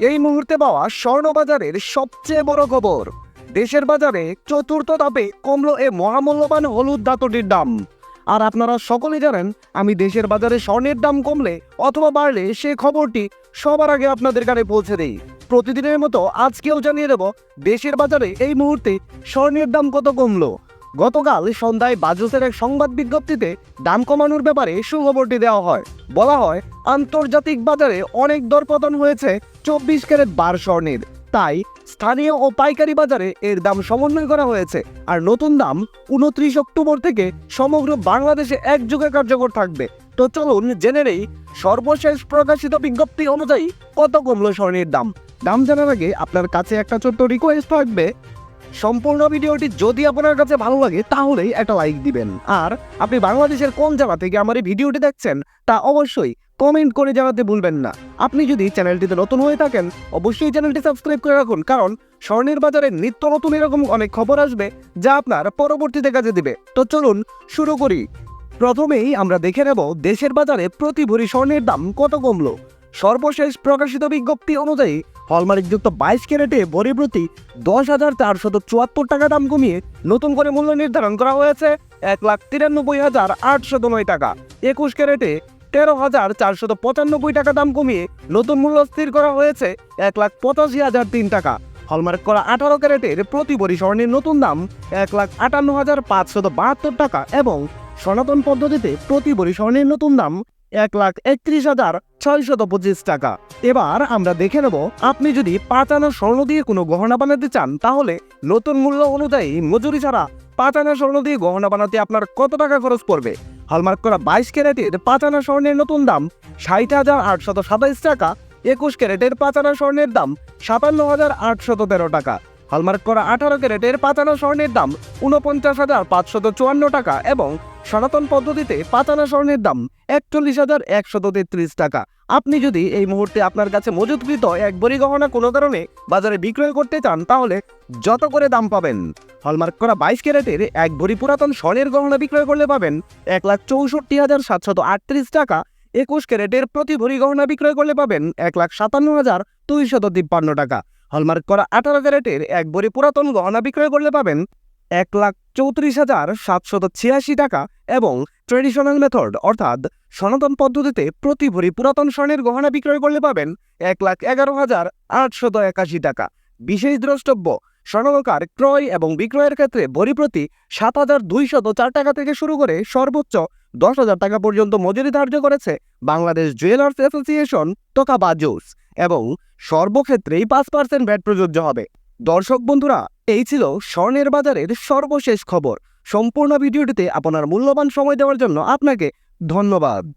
এই মুহূর্তে পাওয়া স্বর্ণবাজারের সবচেয়ে বড় খবর দেশের বাজারে চতুর্থ ধাপে কমলো এ মহামূল্যবান হলুদ ধাতুটির দাম। আর আপনারা সকলে জানেন, আমি দেশের বাজারে স্বর্ণের দাম কমলে অথবা বাড়লে সে খবরটি সবার আগে আপনাদের কানে পৌঁছে দেই। প্রতিদিনের মতো আজকেও জানিয়ে দেব, দেশের বাজারে এই মুহূর্তে স্বর্ণের দাম কত কমলো। গতকাল সন্ধ্যায় বাজসের এক সংবাদ বিজ্ঞপ্তিতে দাম কমানোর ব্যাপারে সুখবরটি দেওয়া হয়। বলা হয়, আন্তর্জাতিক বাজারে অনেক দরপতন হয়েছে চব্বিশ ক্যারেট বার স্বর্ণের। তাই স্থানীয় ও পাইকারি বাজারে এর দাম সমন্বয় করা হয়েছে আর নতুন দাম উনত্রিশ অক্টোবর থেকে সমগ্র বাংলাদেশে একযোগে কার্যকর থাকবে। তো চলুন জেনে নেই সর্বশেষ প্রকাশিত বিজ্ঞপ্তি অনুযায়ী কত কমলো স্বর্ণের দাম। দাম জানার আগে আপনার কাছে একটা ছোট্ট রিকোয়েস্ট থাকবে। সম্পূর্ণ ভিডিওটি যদি আপনার কাছে ভালো লাগে তাহলেই একটা লাইক দিবেন। আর আপনি বাংলাদেশের কোন জায়গা থেকে আমার এই ভিডিওটি দেখছেন তা অবশ্যই কমেন্ট করে জানাতে ভুলবেন না। আপনি যদি চ্যানেলটিতে নতুন হয়ে থাকেন, অবশ্যই চ্যানেলটি সাবস্ক্রাইব করে রাখুন, কারণ স্বর্ণের বাজারে নিত্য নতুন এরকম অনেক খবর আসবে, যা আপনার পরবর্তীতে কাজে দিবে। তো চলুন শুরু করি। প্রথমেই আমরা দেখে নেব দেশের বাজারে প্রতি ভরি স্বর্ণের দাম কত কমলো। সর্বশেষ প্রকাশিত বিজ্ঞপ্তি অনুযায়ী হলমার্কযুক্ত বাইশ ক্যারেটে ভরি প্রতি দশ হাজার চারশত চুয়াত্তর টাকা দাম কমিয়ে নতুন করে মূল্য নির্ধারণ করা হয়েছে এক লাখ তিরানব্বই হাজার আটশত নয় টাকা। একুশ ক্যারেটে তেরো হাজার চারশত পঁচানব্বই টাকা দাম কমিয়ে নতুন মূল্য স্থির করা হয়েছে এক লাখ পঁচাশি হাজার তিন টাকা। হলমার্ক করা আঠারো ক্যারেটের প্রতি ভরি স্বর্ণের নতুন দাম এক লাখ আটান্ন হাজার পাঁচশত বাহাত্তর টাকা এবং সনাতন পদ্ধতিতে প্রতি ভরি স্বর্ণের নতুন দাম এক লাখ একত্রিশ হাজার ছয়শত পঁচিশ টাকা। এবার আমরা দেখে নেব, আপনি যদি পাঁচ আনা স্বর্ণ দিয়ে কোনো গহনা বানাতে চান, তাহলে নতুন মূল্য অনুযায়ী মজুরি ছাড়া পাঁচ আনা স্বর্ণ দিয়ে গহনা বানাতে আপনার কত টাকা খরচ পড়বে? হলমার্ক করা বাইশ ক্যারেটের পাঁচ আনা স্বর্ণের নতুন দাম ষাট হাজার আটশত সাতাইশ টাকা, একুশ ক্যারেটের পাঁচ আনা স্বর্ণের দাম সাতান্ন হাজার আটশত তেরো টাকা। হলমার্ক করা আঠারো ক্যারেটের পাঁচ আনা স্বর্ণের দাম উনপঞ্চাশ হাজার পাঁচশত চুয়ান্ন টাকা এবং সনাতন পদ্ধতিতে পাঁচ আনা স্বর্ণের দাম একচল্লিশ হাজার একশত তেত্রিশ টাকা। আপনি যদি এই মুহূর্তে আপনার কাছে মজুতকৃত এক বড়ি গহনা কোনো কারণে বাজারে বিক্রয় করতে চান, তাহলে যত করে দাম পাবেন? হলমার্ক করা বাইশ ক্যারেটের এক ভরি পুরাতন স্বর্ণের গহনা বিক্রয় করলে পাবেন এক লাখ চৌষট্টি হাজার সাতশত আটত্রিশ টাকা। একুশ ক্যারেটের প্রতি ভরি গহনা বিক্রয় করলে পাবেন এক লাখ সাতান্ন হাজার দুইশত তিপ্পান্ন টাকা। হলমার্ক করা আঠারো ক্যারেটের এক ভরি পুরাতন গহনা বিক্রয় করলে পাবেন এক লাখ চৌত্রিশ হাজার সাতশত ছিয়াশি টাকা এবং ট্রেডিশনাল মেথড, অর্থাৎ সনাতন পদ্ধতিতে প্রতি ভরি পুরাতন স্বর্ণের গহনা বিক্রয় করলে পাবেন এক লাখ এগারো হাজার আটশত একাশি টাকা। বিশেষ দ্রষ্টব্য স্বর্ণকার ক্রয় এবং বিক্রয়ের ক্ষেত্রে ভরি প্রতি সাত হাজার দুইশত চার টাকা থেকে শুরু করে সর্বোচ্চ দশ হাজার টাকা পর্যন্ত মজুরি ধার্য করেছে বাংলাদেশ জুয়েলার্স অ্যাসোসিয়েশন তোকা বাজুস এবং সর্বক্ষেত্রেই পাঁচ পার্সেন্ট ভ্যাট প্রযোজ্য হবে। দর্শক বন্ধুরা, এই ছিল স্বর্ণের বাজারের সর্বশেষ খবর। সম্পূর্ণ ভিডিওটিতে আপনার মূল্যবান সময় দেওয়ার জন্য আপনাকে ধন্যবাদ।